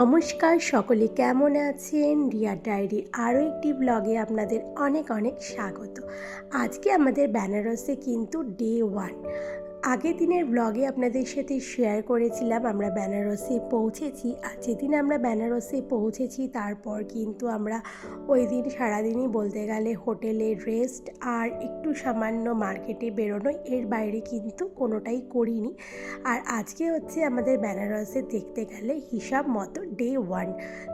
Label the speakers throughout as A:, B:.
A: নমস্কার, সকলে কেমন আছেন? রিয়া ডায়েরি আরও একটি ব্লগে আপনাদের অনেক অনেক স্বাগত। আজকে আমাদের বেনারসে কিন্তু ডে ওয়ান আগের দিনের ব্লগে আপনাদের সাথে শেয়ার করেছিলাম, আমরা বেনারসে পৌঁছেছি আর যেদিন আমরা বেনারসে পৌঁছেছি তারপর কিন্তু আমরা ওই দিন সারাদিনই বলতে গেলে হোটেলে রেস্ট আর একটু সামান্য মার্কেটে বেরোনো এর বাইরে কিন্তু কোনোটাই করিনি। আর আজকে হচ্ছে আমাদের বেনারসে দেখতে গেলে হিসাব মতো ডে ওয়ান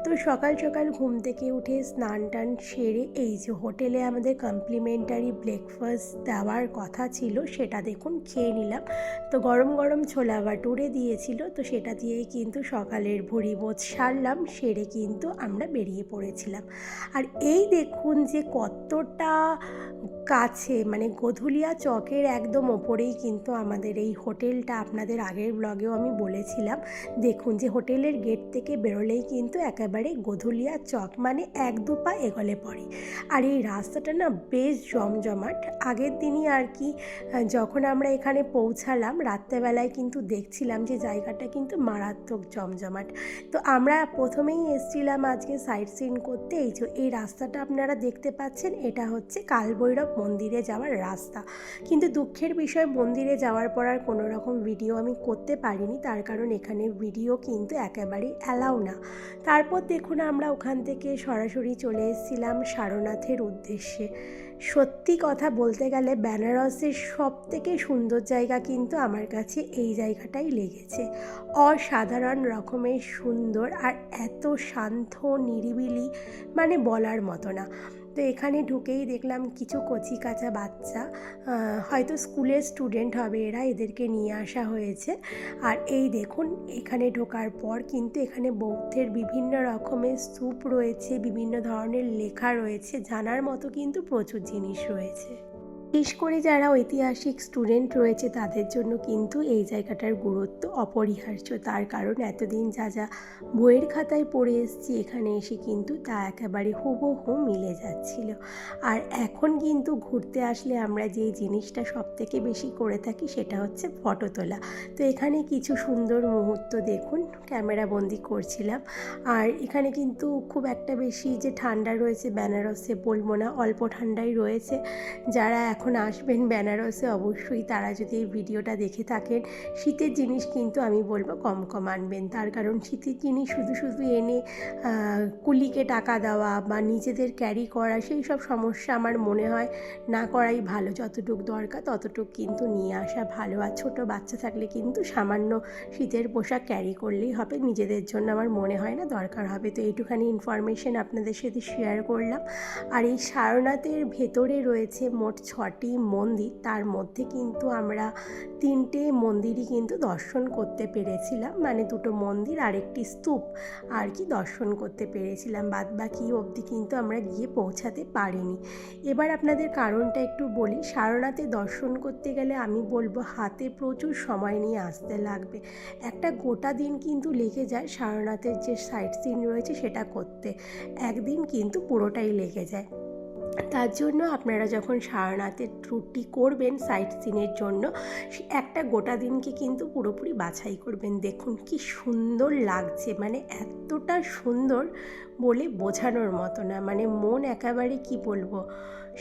A: তো সকাল সকাল ঘুম থেকে উঠে স্নান টান সেরে এই যে হোটেলে আমাদের কমপ্লিমেন্টারি ব্রেকফাস্ট দেওয়ার কথা ছিল, সেটা দেখুন খেয়ে নিলাম। তো গরম গরম ছোলা বাটুরে দিয়েছিল, তো সেটা দিয়েই কিন্তু সকালের ভুড়িবোধ সারলাম, সেরে কিন্তু আমরা বেরিয়ে পড়েছিলাম। আর এই দেখুন যে কতটা কাছে মানে গধুলিয়া চকের একদম ওপরেই কিন্তু আমাদের এই হোটেলটা আপনাদের আগের ব্লগেও আমি বলেছিলাম। দেখুন যে হোটেলের গেট থেকে বেরোলেই কিন্তু একেবারে গধুলিয়া চক মানে এক দু পা এগলে পড়ে। আর এই রাস্তাটা না বেশ জমজমাট। আগের দিনই আর কি যখন আমরা এখানে পৌঁছালাম। রাত্রেবেলায় কিন্তু দেখছিলাম যে জায়গাটা কিন্তু মারাত্মক জমজমাট। তো আমরা প্রথমেই এসছিলাম আজকে সাইট সিন করতে। এই যে, এই রাস্তাটা আপনারা দেখতে পাচ্ছেন, এটা হচ্ছে কালভৈরব মন্দিরে যাওয়ার রাস্তা। কিন্তু দুঃখের বিষয়, মন্দিরে যাওয়ার পর আর কোনো রকম ভিডিও আমি করতে পারিনি। তার কারণ এখানে ভিডিও কিন্তু একেবারেই অ্যালাউ না। তারপর দেখুন, আমরা ওখান থেকে সরাসরি চলে এসেছিলাম সারনাথের উদ্দেশ্যে। সত্যি কথা বলতে গেলে বেনারসের সব থেকে সুন্দর জায়গা কিন্তু আমার কাছে এই জায়গাটাই লেগেছে। অসাধারণ রকমের সুন্দর আর এত শান্ত, নিরিবিলি মানে বলার মতো না। তো এখানে ঢুকেই দেখলাম কিছু কচি কাঁচা বাচ্চা হয়তো স্কুলের স্টুডেন্ট হবে এরা, এদেরকে নিয়ে আসা হয়েছে। আর এই দেখুন, এখানে ঢোকার পর কিন্তু এখানে বৌদ্ধের বিভিন্ন রকমের স্তূপ রয়েছে, বিভিন্ন ধরনের লেখা রয়েছে, জানার মতো কিন্তু প্রচুর জিনিস রয়েছে। বিশেষ করে যারা ঐতিহাসিক স্টুডেন্ট রয়েছে, তাদের জন্য কিন্তু এই জায়গাটার গুরুত্ব অপরিহার্য। তার কারণ, এতদিন যা যা বইয়ের খাতায় পড়ে এসেছি, এখানে এসে কিন্তু তা একেবারে হুবহু মিলে যাচ্ছিল। আর এখন কিন্তু ঘুরতে আসলে আমরা যে জিনিসটা সব থেকে বেশি করে থাকি, সেটা হচ্ছে ফটো তোলা। তো এখানে কিছু সুন্দর মুহূর্ত দেখুন ক্যামেরা বন্দি করছিলাম। আর এখানে কিন্তু খুব একটা বেশি যে ঠান্ডা রয়েছে বেনারসে বলব না, অল্প ঠান্ডাই রয়েছে। যারা এখন আসবেন বেনারসে, অবশ্যই তারা যদি এই ভিডিওটা দেখে থাকেন, শীতের জিনিস কিন্তু আমি বলব কম কম আনবেন। তার কারণ শীতের জিনিস শুধু শুধু এনে কুলিকে টাকা দেওয়া বা নিজেদের ক্যারি করা, সেই সব সমস্যা আমার মনে হয় না করাই ভালো। যতটুক দরকার ততটুক কিন্তু নিয়ে আসা ভালো। আর ছোটো বাচ্চা থাকলে কিন্তু সামান্য শীতের পোশাক ক্যারি করলেই হবে। নিজেদের জন্য আমার মনে হয় না দরকার হবে। তো এইটুখানি ইনফরমেশন আপনাদের সাথে শেয়ার করলাম। আর এই সারনাথের ভেতরে রয়েছে মোট ছটি মন্দির, তার মধ্যে কিন্তু আমরা তিনটে মন্দিরই কিন্তু দর্শন করতে পেরেছিলাম। মানে দুটো মন্দির আর একটি স্তূপ আর কি দর্শন করতে পেরেছিলাম। বাদ বাকি অবধি কিন্তু আমরা গিয়ে পৌঁছাতে পারিনি। এবার আপনাদের কারণটা একটু বলি। সারনাথে দর্শন করতে গেলে আমি বলব, হাতে প্রচুর সময় নিয়ে আসতে লাগবে। একটা গোটা দিন কিন্তু লেগে যায় সারনাথের যে সাইট সিন রয়েছে সেটা করতে। একদিন কিন্তু পুরোটাই লেগে যায়। তার জন্য আপনারা যখন সারনাথের ট্যুরটি করবেন সাইট সিনের জন্য একটা গোটা দিনকে কিন্তু পুরোপুরি বাছাই করবেন। দেখুন কি সুন্দর লাগছে মানে এতটা সুন্দর বলে বোঝানোর মতো না। মানে মন একেবারে কি বলব?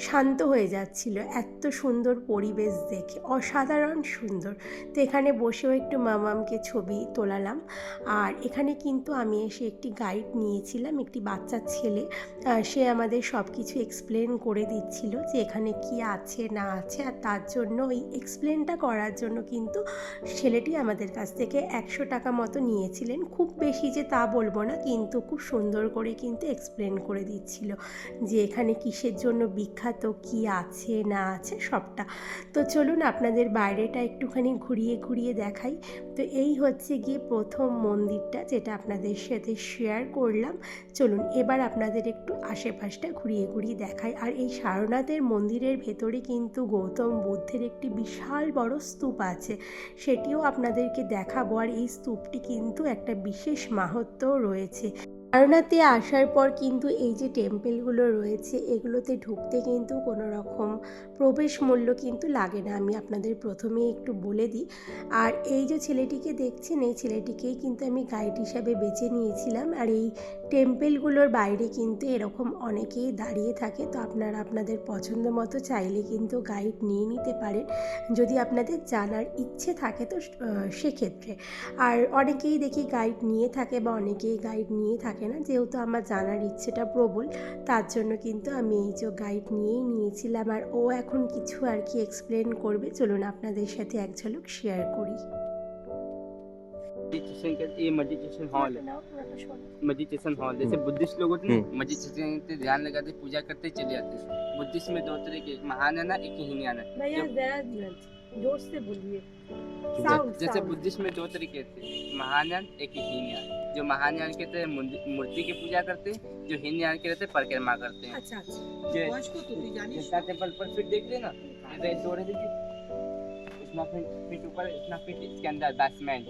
A: শান্ত হয়ে যাচ্ছিল। এত সুন্দর পরিবেশ দেখে। অসাধারণ সুন্দর। তো এখানে বসেও একটু মামামকে ছবি তোলালাম। আর এখানে কিন্তু আমি এসে একটি গাইড নিয়েছিলাম, একটি বাচ্চা ছেলে। সে আমাদের সব কিছু এক্সপ্লেন করে দিচ্ছিল যে এখানে কি আছে, না আছে। আর তার জন্য ওই এক্সপ্লেনটা করার জন্য কিন্তু ছেলেটি আমাদের কাছ থেকে একশো টাকা মতো নিয়েছিলেন। খুব বেশি যে তা বলব না, কিন্তু খুব সুন্দর করে কিন্তু এক্সপ্লেন করে দিচ্ছিল যে এখানে কিসের জন্য বিখ্যাত। কি আছে, না আছে সবটা। তো চলুন আপনাদের বাইরেটা একটুখানি ঘুরিয়ে ঘুরিয়ে দেখাই। তো এই হচ্ছে গিয়ে প্রথম মন্দিরটা যেটা আপনাদের সাথে শেয়ার করলাম। চলুন এবার আপনাদের একটু আশেপাশটা ঘুরিয়ে ঘুরিয়ে দেখাই। আর এই সারনাথের মন্দিরের ভেতরে কিন্তু গৌতম বুদ্ধের একটি বিশাল বড় স্তূপ আছে। সেটিও আপনাদেরকে দেখাবো। আর এই স্তূপটি কিন্তু একটা বিশেষ মাহাত্ম্যও রয়েছে। সারনাথে আসার পর কিন্তু এই যে টেম্পেলগুলো রয়েছে, এগুলোতে ঢুকতে কিন্তু কোনো রকম প্রবেশ মূল্য কিন্তু লাগে না। আমি আপনাদের প্রথমেই একটু বলে দিই। আর এই যে ছেলেটিকে দেখছেন, এই ছেলেটিকেই কিন্তু আমি গাইড হিসাবে বেছে নিয়েছিলাম। আর এই টেম্পেলগুলোর বাইরে কিন্তু এরকম অনেকেই দাঁড়িয়ে থাকে। তো আপনারা আপনাদের পছন্দ মতো চাইলে কিন্তু গাইড নিয়ে নিতে পারেন। যদি আপনাদের জানার ইচ্ছে থাকে তো সেক্ষেত্রে। আর অনেকেই দেখি গাইড নিয়ে থাকে বা অনেকেই গাইড নিয়ে থাকে না যেহেতু আমার জানার ইচ্ছেটা প্রবল তার জন্য কিন্তু আমি এই যে গাইড নিয়েই নিয়েছিলাম আর ও এখন কিছু আর কি এক্সপ্লেন করবে চলুন আপনাদের সাথে এক ঝলক শেয়ার করি
B: मेडिटेशन के ये मेडिटेशन हॉल है मेडिटेशन हॉल जैसे बुद्धिस्ट लोग होते हैं
C: हम्म।
B: मेडिटेशन करते ध्यान लगाते पूजा करते चले जाते हैं बुद्धिस्ट में दो तरह के एक महायाना एक ही हीनयाना
A: भैया
B: जो-
A: जरा जोर से बोलिए
B: जैसे बुद्धिस्ट में दो तरीके थे महायान एक ही हीनयान जो महायान के थे मुंद- मूर्ति की पूजा करते जो हीनयान के रहते परिक्रमा करते हैं
A: अच्छा अच्छा
B: जो
D: बॉयज को तो তুই জানিস
B: जितना टेम्पल पर फिट देख रहे ना रेड दो रहे देखिए इतना फिट फिट ऊपर इतना फिट इसके अंदर बेसमेंट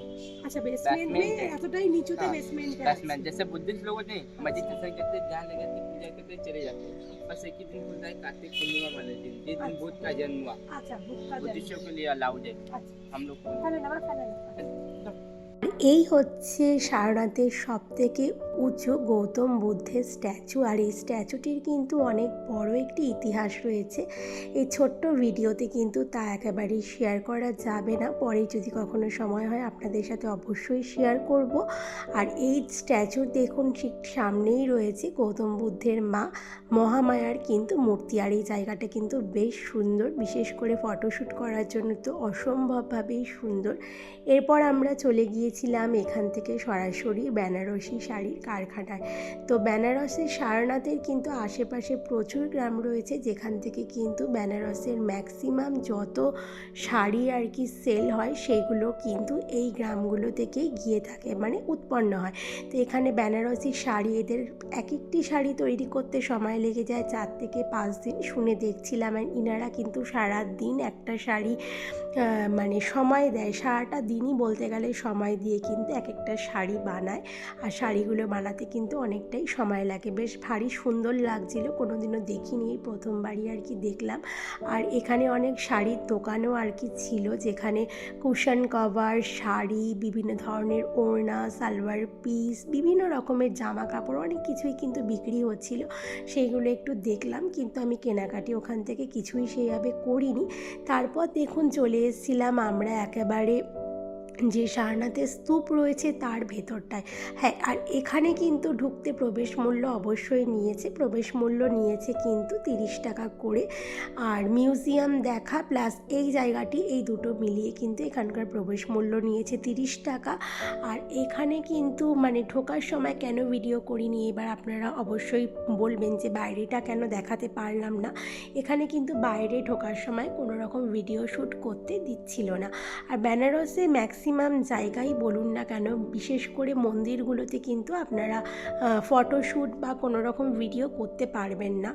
A: আচ্ছা
B: basement
A: বেসমেন্ট
B: है।
A: এতটাই নিচুতে
B: हाँ,
A: বেসমেন্ট
B: बेसमेंट जैसे बुद्धिस्ट लोग होते हैं मेडिटेशन करते ध्यान लगाते पूजा करते चले जाते हैं बस एक ही दिन होता है कार्तिक पूर्णिमा वाले दिन जिस दिन बुद्ध का जन्म हुआ
A: আচ্ছা বুকটা
B: बुद्धिस्टों के लिए अलाउड है
A: আচ্ছা
B: हम लोग को
A: তাহলে না তাহলে এই হচ্ছে সারনাথের সব থেকে উঁচু গৌতম বুদ্ধের স্ট্যাচু, আর এই স্ট্যাচুটির কিন্তু অনেক বড় একটি ইতিহাস রয়েছে। এই ছোট্ট ভিডিওতে কিন্তু তা একেবারেই শেয়ার করা যাবে না। পরে যদি কখনো সময় হয়, আপনাদের সাথে অবশ্যই শেয়ার করব। আর এই স্ট্যাচুর দেখুন, ঠিক সামনেই রয়েছে গৌতম বুদ্ধের মা মহামায়ার কিন্তু মূর্তি। আর এই জায়গাটা কিন্তু বেশ সুন্দর, বিশেষ করে ফটোশ্যুট করার জন্য তো অসম্ভবভাবেই সুন্দর। এরপর আমরা চলে গিয়েছিলাম এখান থেকে সরাসরি বেনারসি শাড়ির কারখানায়। তো বেনারসের সারনাথের কিন্তু আশেপাশে প্রচুর গ্রাম রয়েছে, যেখান থেকে কিন্তু বেনারসের ম্যাক্সিমাম যত শাড়ি আর কি সেল হয়, সেগুলো কিন্তু এই গ্রামগুলো থেকেই গিয়ে থাকে মানে উৎপন্ন হয়। তো এখানে বেনারসি শাড়ি, এদের এক একটি শাড়ি তৈরি করতে সময় লেগে যায়। চার থেকে পাঁচ দিন শুনে দেখছিলাম ইনারা কিন্তু সারা দিন একটা শাড়ি মানে সময় দেয়। সারাটা দিনই বলতে গেলে সময় দিয়ে কিন্তু এক একটা শাড়ি বানায়। আর শাড়িগুলো বানাতে কিন্তু অনেকটাই সময় লাগে। বেশ ভারী সুন্দর লাগছিল, কোনোদিনও দেখিনি এই প্রথমবারই আর কি দেখলাম। আর এখানে অনেক শাড়ির দোকানও আর কি ছিল, যেখানে কুশন কভার, শাড়ি, বিভিন্ন ধরনের ওড়না, সালোয়ার পিস, বিভিন্ন রকমের জামা কাপড় অনেক কিছুই কিন্তু বিক্রি হচ্ছিল। সেইগুলো একটু দেখলাম, কিন্তু আমি কেনাকাটি ওখান থেকে কিছুই সেইভাবে করিনি। তারপর দেখুন চলে এসেছিলাম আমরা একেবারে যে সারনাথের স্তূপ রয়েছে তার ভেতরটায়। হ্যাঁ আর এখানে কিন্তু ঢুকতে প্রবেশ মূল্য অবশ্যই নিয়েছে, প্রবেশ মূল্য নিয়েছে কিন্তু তিরিশ টাকা করে। আর মিউজিয়াম দেখা প্লাস এই জায়গাটি, এই দুটো মিলিয়ে কিন্তু এখানকার প্রবেশ মূল্য নিয়েছে তিরিশ টাকা। আর এখানে কিন্তু মানে ঢোকার সময় কেন ভিডিও করিনি, এবার আপনারা অবশ্যই বলবেন যে বাইরেটা কেন দেখাতে পারলাম না। এখানে কিন্তু বাইরে ঢোকার সময় কোনো রকম ভিডিও শ্যুট করতে দিচ্ছিল না। আর বেনারসে ম্যাক্সিমাম জায়গায় বলুন না কেন, বিশেষ করে মন্দিরগুলোতে কিন্তু আপনারা ফটোশ্যুট বা কোনো রকম ভিডিও করতে পারবেন না।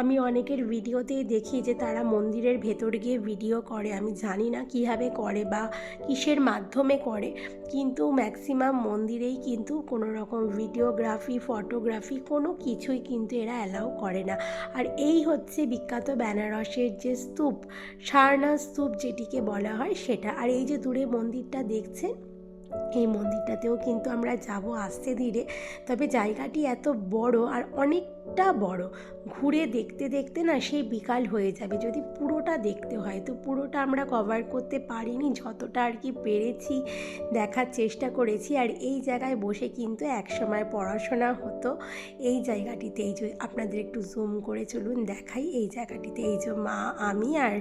A: আমি অনেকের ভিডিওতেই দেখি যে তারা মন্দিরের ভেতর গিয়ে ভিডিও করে। আমি জানি না কীভাবে করে বা কিসের মাধ্যমে করে, কিন্তু ম্যাক্সিমাম মন্দিরেই কিন্তু কোনো রকম ভিডিওগ্রাফি ফটোগ্রাফি কোনো কিছুই কিন্তু এরা অ্যালাউ করে না। আর এই হচ্ছে বিখ্যাত বেনারসের যে স্তূপ সারনাথ স্তূপ যেটিকে বলা হয় সেটা। আর এই যে দূরে মন্দিরটা দেখছেন এই মন্দিরটাতেও কিন্তু আমরা যাব আসতে ধীরে। তবে জায়গাটি এত বড় আর অনেকটা বড়। ঘুরে দেখতে দেখতে না সেই বিকাল হয়ে যাবে। যদি পুরোটা দেখতে হয়, তো পুরোটা আমরা কভার করতে পারিনি। যতটা আর কি পেরেছি, দেখার চেষ্টা করেছি। আর এই জায়গায় বসে কিন্তু একসময় পড়াশোনা হতো এই জায়গাটিতে। এই যে আপনাদের একটু জুম করে চলুন দেখাই। এই জায়গাটিতে এই যে মা, আমি আর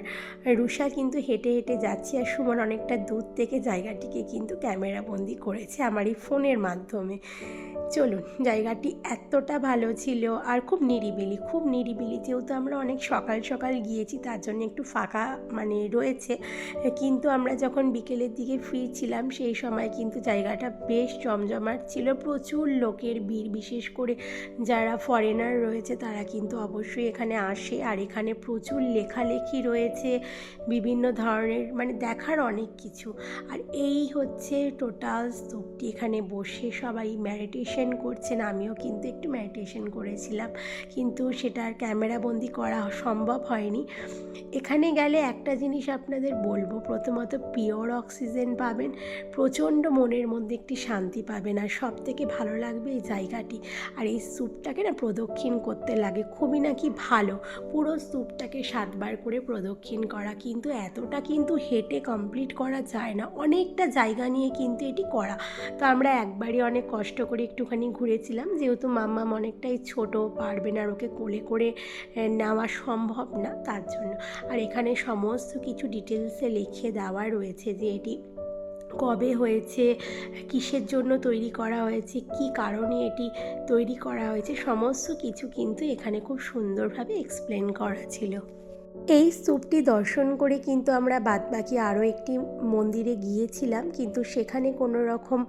A: রুষা কিন্তু হেঁটে হেঁটে যাচ্ছি। আর সুমন অনেকটা দূর থেকে জায়গাটিকে কিন্তু ক্যামেরা বন্দি করেছে আমার এই ফোনের মাধ্যমে। চলুন, জায়গাটি এতটা ভালো ছিল আর খুব নিরিবিলি খুব নিরিবিলি। যেহেতু আমরা অনেক সকাল সকাল গিয়েছি, তার জন্য একটু ফাঁকা মানে রয়েছে। কিন্তু আমরা যখন বিকেলের দিকে ফিরছিলাম, সেই সময় কিন্তু জায়গাটা বেশ জমজমাট ছিল। প্রচুর লোকের ভিড়, বিশেষ করে যারা ফরেনার রয়েছে, তারা কিন্তু অবশ্যই এখানে আসে। আর এখানে প্রচুর লেখালেখি রয়েছে, বিভিন্ন ধরনের মানে দেখার অনেক কিছু। আর এই হচ্ছে টোটাল স্তূপটি। এখানে বসে সবাই মেডিটেশন মেডিটেশন করছেন, আমিও কিন্তু একটু মেডিটেশন করেছিলাম। কিন্তু সেটা আর ক্যামেরাবন্দি করা সম্ভব হয়নি। এখানে গেলে একটা জিনিস আপনাদের বলব, প্রথমত পিওর অক্সিজেন পাবেন, প্রচণ্ড মনের মধ্যে একটি শান্তি পাবেন। আর সব থেকে ভালো লাগবে এই জায়গাটি। আর এই স্যুপটাকে না প্রদক্ষিণ করতে লাগে, খুবই নাকি ভালো। পুরো স্যুপটাকে সাতবার করে প্রদক্ষিণ করা। কিন্তু এতটা কিন্তু হেঁটে কমপ্লিট করা যায় না। অনেকটা জায়গা নিয়ে কিন্তু এটি করা। তো আমরা একবারই অনেক কষ্ট করে একটুখানি ঘুরেছিলাম। যেহেতু মাম্মাম অনেকটাই ছোট, পারবে না আর ওকে কোলে করে নেওয়া সম্ভব না, তার জন্য। আর এখানে সমস্ত কিছু ডিটেলসে লিখে দেওয়া রয়েছে যে এটি কবে হয়েছে, কিসের জন্য তৈরি করা হয়েছে, কি কারণে এটি তৈরি করা হয়েছে, সমস্ত কিছু কিন্তু এখানে খুব সুন্দরভাবে এক্সপ্লেন করা ছিল। এই স্তূপটি দর্শন করে কিন্তু আমরা বাদবাকি আরও একটি মন্দিরে গিয়েছিলাম। কিন্তু সেখানে কোনো রকম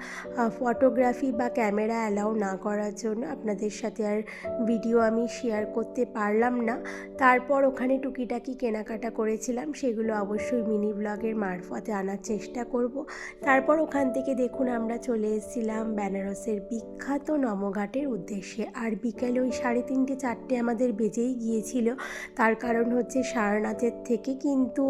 A: ফটোগ্রাফি বা ক্যামেরা অ্যালাউ না করার জন্য আপনাদের সাথে আর ভিডিও আমি শেয়ার করতে পারলাম না। তারপর ওখানে টুকিটাকি কেনাকাটা করেছিলাম। সেগুলো অবশ্যই মিনি ব্লগের মারফতে আনার চেষ্টা করব। তারপর ওখান থেকে দেখুন আমরা চলে এসেছিলাম বেনারসের বিখ্যাত নমঘাটের উদ্দেশ্যে। আর বিকেলে ওই সাড়ে তিনটে চারটে আমাদের বেজেই গিয়েছিল। তার কারণ হচ্ছে সারনাথের থেকে কিন্তু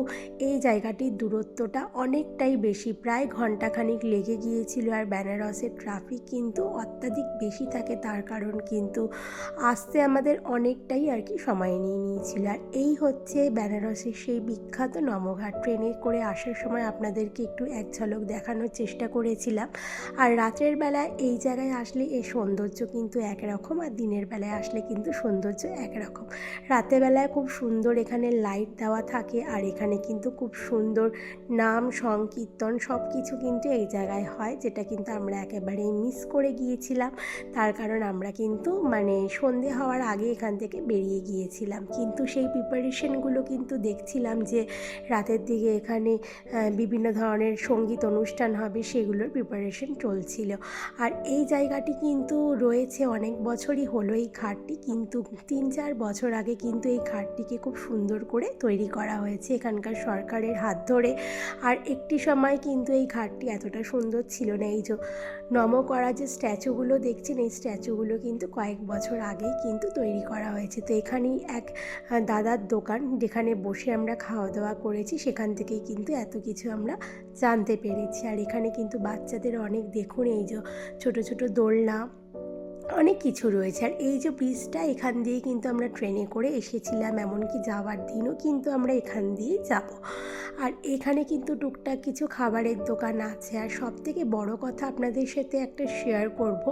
A: এই জায়গাটির দূরত্বটা অনেকটাই বেশি। প্রায় ঘন্টাখানিক লেগে গিয়েছিল আর বেনারসের ট্রাফিক কিন্তু অত্যাধিক বেশি থাকে তার কারণ কিন্তু আসতে আমাদের অনেকটাই আর কি সময় নিয়ে নিয়েছিল। আর এই হচ্ছে বেনারসের সেই বিখ্যাত নমঘাট। ট্রেনে করে আসার সময় আপনাদেরকে একটু এক ঝলক দেখানোর চেষ্টা করেছিলাম। আর রাতের বেলা এই জায়গায় আসলে এর সৌন্দর্য কিন্তু একরকম আর দিনের বেলায় আসলে কিন্তু সৌন্দর্য একরকম। রাতের বেলায় খুব সুন্দর এখানে লাইট দেওয়া থাকে আর এখানে কিন্তু খুব সুন্দর নাম, সংকীর্তন সব কিছু কিন্তু এই জায়গায় হয়, যেটা কিন্তু আমরা একেবারেই মিস করে গিয়েছিলাম। তার কারণ আমরা কিন্তু মানে সন্ধে হওয়ার আগে এখান থেকে বেরিয়ে গিয়েছিলাম। কিন্তু সেই প্রিপারেশনগুলো কিন্তু দেখছিলাম যে রাতের দিকে এখানে বিভিন্ন ধরনের সংগীত অনুষ্ঠান হবে, সেগুলোর প্রিপারেশন চলছিল। আর এই জায়গাটি কিন্তু রয়েছে অনেক বছরই হলো এই ঘাটটি, কিন্তু তিন চার বছর আগে কিন্তু এই ঘাটটিকে খুব সুন্দর করে তৈরি করা হয়েছে এখানকার সরকারের হাত ধরে। আর একটি সময় কিন্তু এই ঘাটটি এতটা সুন্দর ছিল না। এই যে নম করা যে স্ট্যাচুগুলো দেখছেন, এই স্ট্যাচুগুলো কিন্তু কয়েক বছর আগেই কিন্তু তৈরি করা হয়েছে। তো এখানেই এক দাদার দোকান যেখানে বসে আমরা খাওয়া দাওয়া করেছি, সেখান থেকেই কিন্তু এত কিছু আমরা জানতে পেরেছি। আর এখানে কিন্তু বাচ্চাদের অনেক দেখুন, এই যে ছোট ছোট দোলনা অনেক কিছু রয়েছে। আর এই যে ব্রিজটা এখান দিয়ে কিন্তু আমরা ট্রেনে করে এসেছিলাম, এমনকি যাওয়ার দিনও কিন্তু আমরা এখান দিয়েই যাব। আর এখানে কিন্তু টুকটাক কিছু খাবারের দোকান আছে। আর সব থেকে বড় কথা আপনাদের সাথে একটা শেয়ার করব,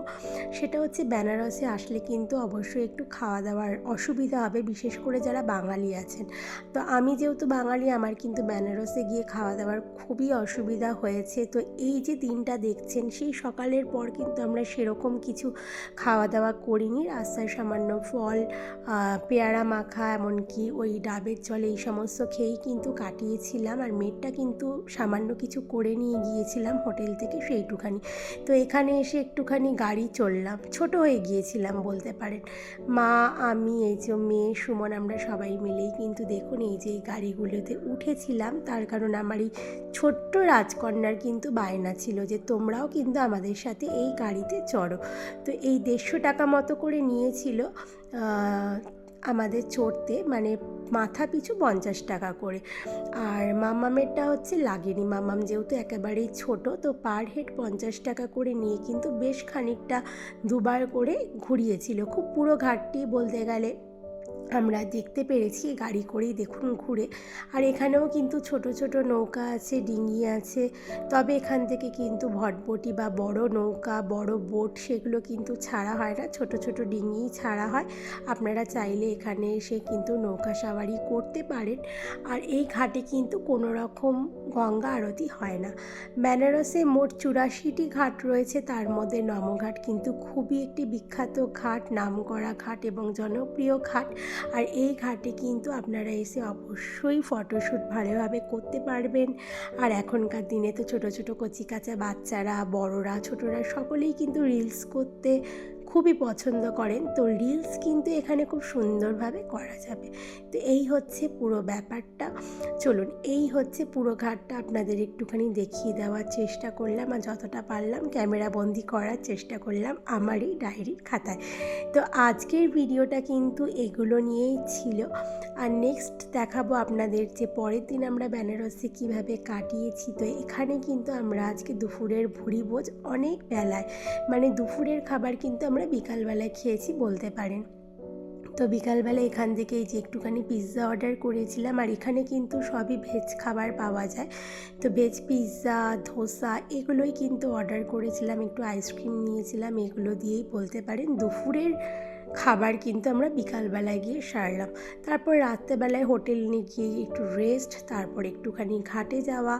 A: সেটা হচ্ছে বেনারসে আসলে কিন্তু অবশ্যই একটু খাওয়া দাওয়ার অসুবিধা হবে, বিশেষ করে যারা বাঙালি আছেন। তো আমি যেহেতু বাঙালি, আমার কিন্তু বেনারসে গিয়ে খাওয়া দাওয়ার খুবই অসুবিধা হয়েছে। তো এই যে দিনটা দেখছেন, সেই সকালের পর কিন্তু আমরা সেরকম কিছু খাওয়া দাওয়া করিনি। রাস্তায় সামান্য ফল পেয়ারা মাখা, এমনকি ওই ডাবের জল এই সমস্ত খেয়েই কিন্তু কাটিয়েছিলাম। আর মেয়েটা কিন্তু সামান্য কিছু করে নিয়ে গিয়েছিলাম হোটেল থেকে সেইটুখানি। তো এখানে এসে একটুখানি গাড়ি চললাম ছোট হয়ে গিয়েছিলাম বলতে পারেন। মা, আমি, এই যে মেয়ে, সুমন আমরা সবাই মিলেই কিন্তু দেখুন এই যে এই গাড়িগুলোতে উঠেছিলাম। তার কারণ আমার এই ছোট্ট রাজকন্যার কিন্তু বায়না ছিল যে তোমরাও কিন্তু আমাদের সাথে এই গাড়িতে চড়ো। তো এই দেড়শো টাকা মতো করে নিয়েছিল আমাদের চড়তে মানে মাথা পিছু পঞ্চাশ টাকা করে। আর মামামেরটা হচ্ছে লাগেনি। মামাম যেহেতু একেবারেই ছোট, তো পার হেড পঞ্চাশ টাকা করে নিয়ে কিন্তু বেশ খানিকটা দুবার করে ঘুরিয়েছিল। খুব পুরো ঘাটটি বলতে গেলে আমরা দেখতে পেরেছি, গাড়ি করেই দেখুন ঘুরে। আর এখানেও কিন্তু ছোট ছোট নৌকা আছে, ডিঙি আছে। তবে এখান থেকে কিন্তু ভটভটি বা বড় নৌকা, বড় বোট সেগুলো কিন্তু ছাড়া হয় না। ছোট ছোট ডিঙিই ছাড়া হয়। আপনারা চাইলে এখানে এসে কিন্তু নৌকা সাওয়ারি করতে পারেন। আর এই ঘাটে কিন্তু কোনো রকম গঙ্গা আরতি হয় না। বেনারসে মোট চুরাশিটি ঘাট রয়েছে। তার মধ্যে নমঘাট কিন্তু খুবই একটি বিখ্যাত ঘাট, নামকরা ঘাট এবং জনপ্রিয় ঘাট। আর এই ঘাটে কিন্তু আপনারা এসে অবশ্যই ফটোশ্যুট ভালোভাবে করতে পারবেন। আর এখনকার দিনে তো ছোট ছোট কচি কাঁচা বাচ্চারা, বড়রা, ছোটরা সকলেই কিন্তু রিলস করতে খুবই পছন্দ করেন, তো রিলস কিন্তু এখানে খুব সুন্দরভাবে করা যাবে। তো এই হচ্ছে পুরো ব্যাপারটা। চলুন, এই হচ্ছে পুরো ঘাটটা। আপনাদের একটুখানি দেখিয়ে দেওয়ার চেষ্টা করলাম আর যতটা পারলাম ক্যামেরা বন্দি করার চেষ্টা করলাম আমারই ডায়েরির খাতায়। তো আজকের ভিডিওটা কিন্তু এগুলো নিয়েই ছিল। আর নেক্সট দেখাবো আপনাদের যে পরের দিন আমরা বেনারসে কীভাবে কাটিয়েছি। তো এখানে কিন্তু আমরা আজকে দুপুরের ভুড়ি ভোজ অনেক বেলায় মানে দুপুরের খাবার কিন্তু আমরা বিকালবেলায় খেয়েছি বলতে পারেন। তো বিকালবেলা এখান থেকে এই যে একটুখানি পিৎজা অর্ডার করেছিলাম, আর এখানে কিন্তু সবই ভেজ খাবার পাওয়া যায়। তো ভেজ পিৎজা ধোসা এগুলোই কিন্তু অর্ডার করেছিলাম, একটু আইসক্রিম নিয়েছিলাম, এগুলো দিয়েই বলতে পারেন। দুপুরের খাবার কিন্তু আমরা বিকালবেলায় গিয়ে সারলাম। তারপর রাত্রেবেলায় হোটেল নিয়ে গিয়ে একটু রেস্ট তারপর একটুখানি ঘাটে যাওয়া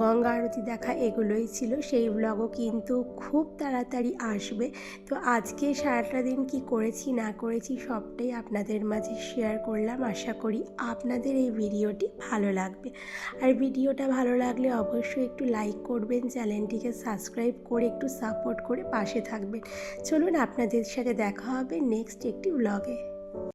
A: গঙ্গা আরতি দেখা এগুলোই ছিল। সেই ব্লগও কিন্তু খুব তাড়াতাড়ি আসবে। তো আজকে সারাটা দিন কি করেছি, না করেছি সবটাই আপনাদের মাঝে শেয়ার করলাম। আশা করি আপনাদের এই ভিডিওটি ভালো লাগবে। আর ভিডিওটা ভালো লাগলে অবশ্যই একটু লাইক করবেন চ্যানেলটিকে সাবস্ক্রাইব করে একটু সাপোর্ট করে পাশে থাকবেন। চলুন আপনাদের সাথে দেখা হবে নেক্সট একটি ব্লগে